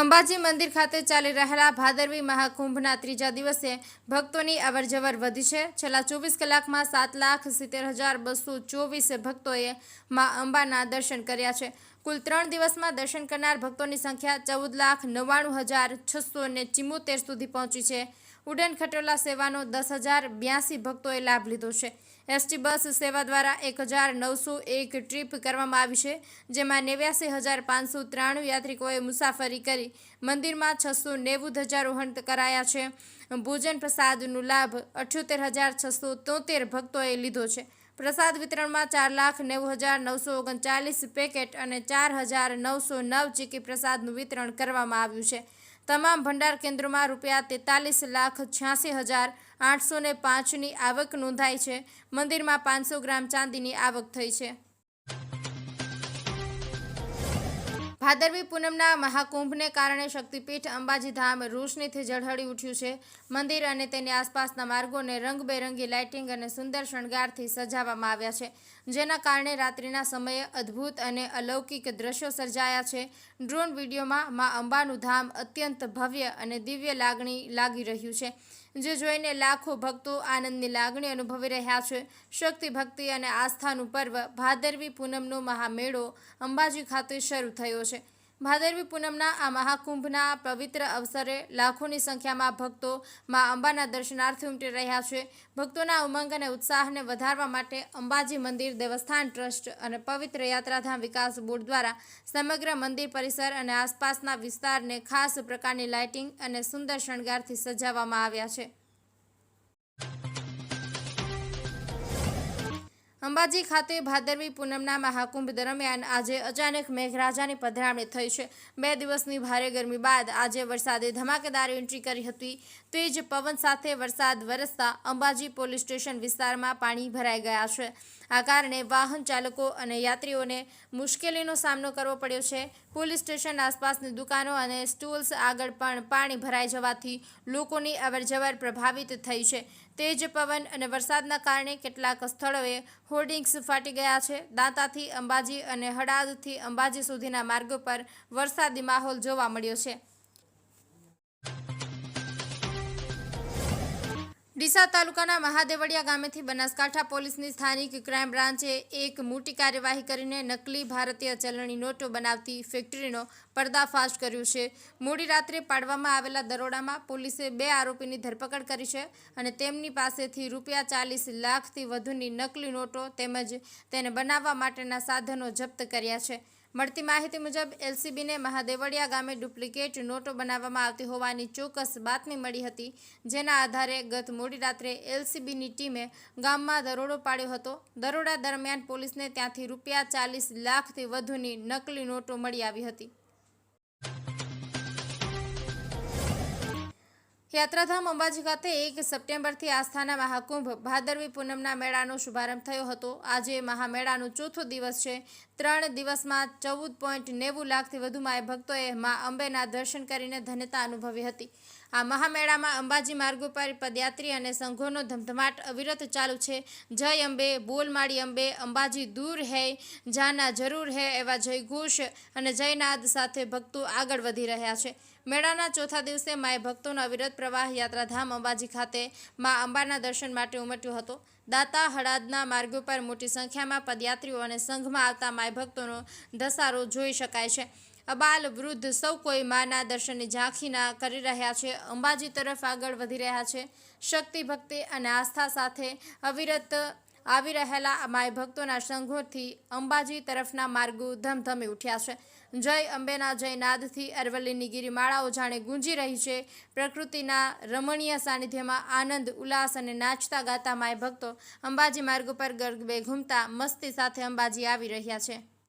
અંબાજી મંદિર ખાતે ચાલી રહેલા ભાદરવી મહાકુંભના ત્રીજા દિવસે ભક્તોની અવરજવર વધી છે. છેલ્લા ચોવીસ કલાકમાં સાત લાખ સિત્તેર હજાર બસો ચોવીસ ભક્તોએ મા અંબાના દર્શન કર્યા છે. કુલ ત્રણ દિવસમાં દર્શન કરનાર ભક્તોની સંખ્યા ચૌદ લાખ નવ્વાણું હજાર છસો ને ચિમોતેર સુધી પહોંચી છે. ઉડન ખટોલા સેવાનો દસ હજાર બ્યાસી ભક્તોએ લાભ લીધો છે. એસટી બસ સેવા દ્વારા એક હજાર નવસો એક ટ્રીપ કરવામાં આવી છે, જેમાં નેવ્યાસી હજાર પાંચસો ત્રાણું યાત્રિકોએ મુસાફરી કરી, મંદિરમાં છસો નેવું ધ્વજારોહણ કરાયા છે. ભોજન પ્રસાદનો લાભ અઠ્યોતેર હજાર છસો તોતેર ભક્તોએ લીધો છે. પ્રસાદ વિતરણમાં ચાર લાખ નેવું હજાર નવસો ઓગણચાલીસ પેકેટ અને ચાર હજાર નવસો નવ ચીકી પ્રસાદનું વિતરણ કરવામાં આવ્યું છે. તમામ ભંડાર કેન્દ્રોમાં રૂપિયા તેતાલીસ લાખ છ્યાસી હજાર આઠસો ને પાંચની આવક નોંધાઈ છે. મંદિરમાં પાંચસો ગ્રામ ચાંદીની આવક થઈ છે. ભાદરવી પૂનમના મહાકુંભને કારણે શક્તિપીઠ અંબાજી ધામ રોશનીથી ઝળહળી ઉઠ્યું છે. મંદિર અને તેની આસપાસના માર્ગોને રંગબેરંગી લાઇટિંગ અને સુંદર શણગારથી સજાવવામાં આવ્યા છે. જેના કારણે રાત્રિના સમયે અદ્ભુત અને અલૌકિક દ્રશ્યો સર્જાયા છે. ડ્રોન વિડીયોમાં મા અંબાનું ધામ અત્યંત ભવ્ય અને દિવ્ય લાગણી લાગી રહ્યું છે. જે જોઈને લાખો ભક્તો આનંદની લાગણી અનુભવી રહ્યા છે. શક્તિ, ભક્તિ અને આસ્થાનું પર્વ ભાદરવી પૂનમનો મહામેળો અંબાજી ખાતે શરૂ થયો છે. ભાદરવી પૂનમના આ મહાકુંભના પવિત્ર અવસરે લાખોની સંખ્યામાં ભક્તો મા અંબાના દર્શનાર્થે ઉમટી રહ્યા છે. ભક્તોના ઉમંગ અને ઉત્સાહને વધારવા માટે અંબાજી મંદિર, દેવસ્થાન ટ્રસ્ટ અને પવિત્ર યાત્રાધામ વિકાસ બોર્ડ દ્વારા સમગ્ર મંદિર પરિસર અને આસપાસના વિસ્તારને ખાસ પ્રકારની લાઇટિંગ અને સુંદર શણગારથી સજાવવામાં આવ્યા છે. અંબાજી ખાતે ભાદરવી પૂનમના મહાકુંભ દરમિયાન આજે અચાનક મેઘરાજાની પધરામણી થઈ છે. બે દિવસની ભારે ગરમી બાદ આજે વરસાદે ધમાકેદાર એન્ટ્રી કરી હતી. તેજ પવન સાથે વરસાદ વરસતા અંબાજી પોલીસ સ્ટેશન વિસ્તારમાં પાણી ભરાઈ ગયા છે. આ કારણે વાહન ચાલકો અને યાત્રીઓને મુશ્કેલીનો સામનો કરવો પડ્યો છે. પોલીસ સ્ટેશન આસપાસની દુકાનો અને સ્ટોલ્સ આગળ પણ પાણી ભરાઈ જવાથી લોકોની અવરજવર પ્રભાવિત થઈ છે. તેજ પવન અને વરસાદના કારણે કેટલાક સ્થળોએ હોર્ડિંગ્સ ફાટી ગયા છે. દાંતાથી અંબાજી અને હળાદથી અંબાજી સુધીના માર્ગો પર વરસાદી માહોલ જોવા મળ્યો છે. ડીસા તાલુકાના મહાદેવડિયા ગામેથી બનાસકાંઠા પોલીસની સ્થાનિક ક્રાઇમ બ્રાન્ચે એક મોટી કાર્યવાહી કરીને નકલી ભારતીય ચલણી નોટો બનાવતી ફેક્ટરીનો પર્દાફાશ કર્યું છે. મોડી રાત્રે પાડવામાં આવેલા દરોડામાં પોલીસે બે આરોપીની ધરપકડ કરી છે અને તેમની પાસેથી રૂપિયા ચાલીસ લાખથી વધુની નકલી નોટો તેમજ તેને બનાવવા માટેના સાધનો જપ્ત કર્યા છે. મળતી માહિતી મુજબ, એલસીબીને મહાદેવડિયા ગામે ડુપ્લિકેટ નોટો બનાવવામાં આવતી હોવાની ચોક્કસ બાતમી મળી હતી, જેના આધારે ગત મોડી રાત્રે એલસીબીની ટીમે ગામમાં દરોડો પાડ્યો હતો. દરોડા દરમિયાન પોલીસને ત્યાંથી રૂપિયા ચાલીસ લાખથી વધુની નકલી નોટો મળી આવી હતી. યાત્રાધામ અંબાજી ખાતે એક સપ્ટેમ્બરથી આસ્થાના મહાકુંભ ભાદરવી પૂનમના મેળાનો શુભારંભ થયો હતો. આજે મહામેળાનો ચોથો દિવસ છે. ત્રણ દિવસમાં ચૌદ પોઈન્ટ નેવું લાખથી વધુ માય ભક્તોએ મા અંબેના દર્શન કરીને ધન્યતા અનુભવી હતી. આ મહામેળામાં અંબાજી માર્ગો પર પદયાત્રી અને સંઘોનો ધમધમાટ અવિરત ચાલુ છે. જય અંબે, બોલ માળી અંબે, અંબાજી દૂર હૈ, જાના જરૂર હૈ એવા જયઘોષ અને જયનાદ સાથે ભક્તો આગળ વધી રહ્યા છે. મેળાના ચોથા દિવસે માય ભક્તોનો અવિરત પ્રવાહ યાત્રાધામ અંબાજી ખાતે મા અંબાના દર્શન માટે ઉમટ્યો હતો. દાતા હળાદના માર્ગ પર મોટી સંખ્યામાં પદયાત્રીઓ અને સંઘમાં આવતા માય ભક્તોનો ધસારો જોઈ શકાય છે. અબાલ વૃદ્ધ સૌ કોઈ માના દર્શનની ઝાંખીના કરી રહ્યા છે. અંબાજી તરફ આગળ વધી રહ્યા છે. શક્તિ, ભક્તિ અને આસ્થા સાથે અવિરત આવી રહેલા માય ભક્તોના સંઘોથી અંબાજી તરફના માર્ગો ધમધમી ઉઠ્યા છે. જય અંબેના, જય નાદથી અરવલ્લીની ગિરિમાળાઓ જાણે ગુંજી રહી છે. પ્રકૃતિના રમણીય સાનિધ્યમાં આનંદ, ઉલ્લાસ અને નાચતા ગાતા માય ભક્તો અંબાજી માર્ગ પર ગરબે ઘૂમતા મસ્તી સાથે અંબાજી આવી રહ્યા છે.